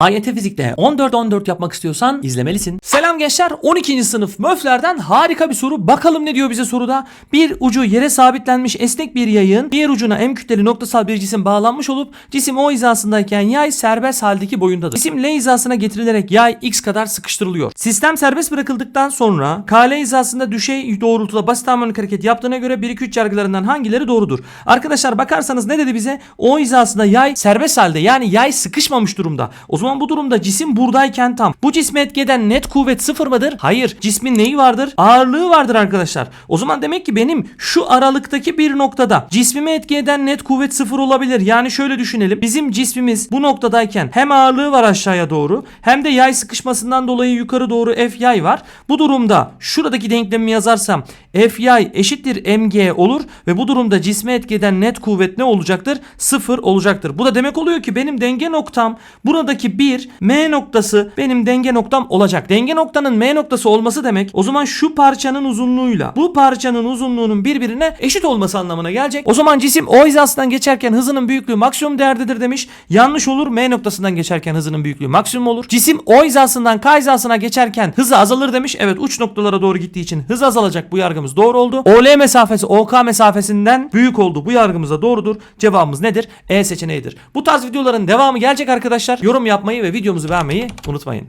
AYT Fizik'te 14-14 yapmak istiyorsan izlemelisin. Selam gençler 12. sınıf möflerden harika bir soru. Bakalım ne diyor bize soruda. Bir ucu yere sabitlenmiş esnek bir yayın diğer ucuna M kütleli noktasal bir cisim bağlanmış olup cisim O hizasındayken yay serbest haldeki boyundadır. Cisim L hizasına getirilerek yay X kadar sıkıştırılıyor. Sistem serbest bırakıldıktan sonra KL hizasında düşey doğrultuda basit harmonik hareket yaptığına göre 1-2-3 yargılarından hangileri doğrudur? Arkadaşlar bakarsanız ne dedi bize? O hizasında yay serbest halde yani yay sıkışmamış durumda. O zaman bu durumda cisim buradayken tam. Bu cisme etki eden net kuvvet sıfır mıdır? Hayır. Cismin neyi vardır? Ağırlığı vardır arkadaşlar. O zaman demek ki benim şu aralıktaki bir noktada cismime etki eden net kuvvet sıfır olabilir. Yani şöyle düşünelim. Bizim cismimiz bu noktadayken hem ağırlığı var aşağıya doğru hem de yay sıkışmasından dolayı yukarı doğru F yay var. Bu durumda şuradaki denklemimi yazarsam F yay eşittir mg olur ve bu durumda cisme etki eden net kuvvet ne olacaktır? Sıfır olacaktır. Bu da demek oluyor ki benim denge noktam buradaki bir M noktası benim denge noktam olacak. Denge noktanın M noktası olması demek o zaman şu parçanın uzunluğuyla bu parçanın uzunluğunun birbirine eşit olması anlamına gelecek. O zaman cisim O hizasından geçerken hızının büyüklüğü maksimum değerdedir demiş. Yanlış olur. M noktasından geçerken hızının büyüklüğü maksimum olur. Cisim O hizasından K hizasına geçerken hızı azalır demiş. Evet uç noktalara doğru gittiği için hız azalacak. Bu yargımız doğru oldu. OL mesafesi OK mesafesinden büyük oldu. Bu yargımız da doğrudur. Cevabımız nedir? E seçeneğidir. Bu tarz videoların devamı gelecek arkadaşlar. Yorum yapmayı ve videomuzu beğenmeyi unutmayın.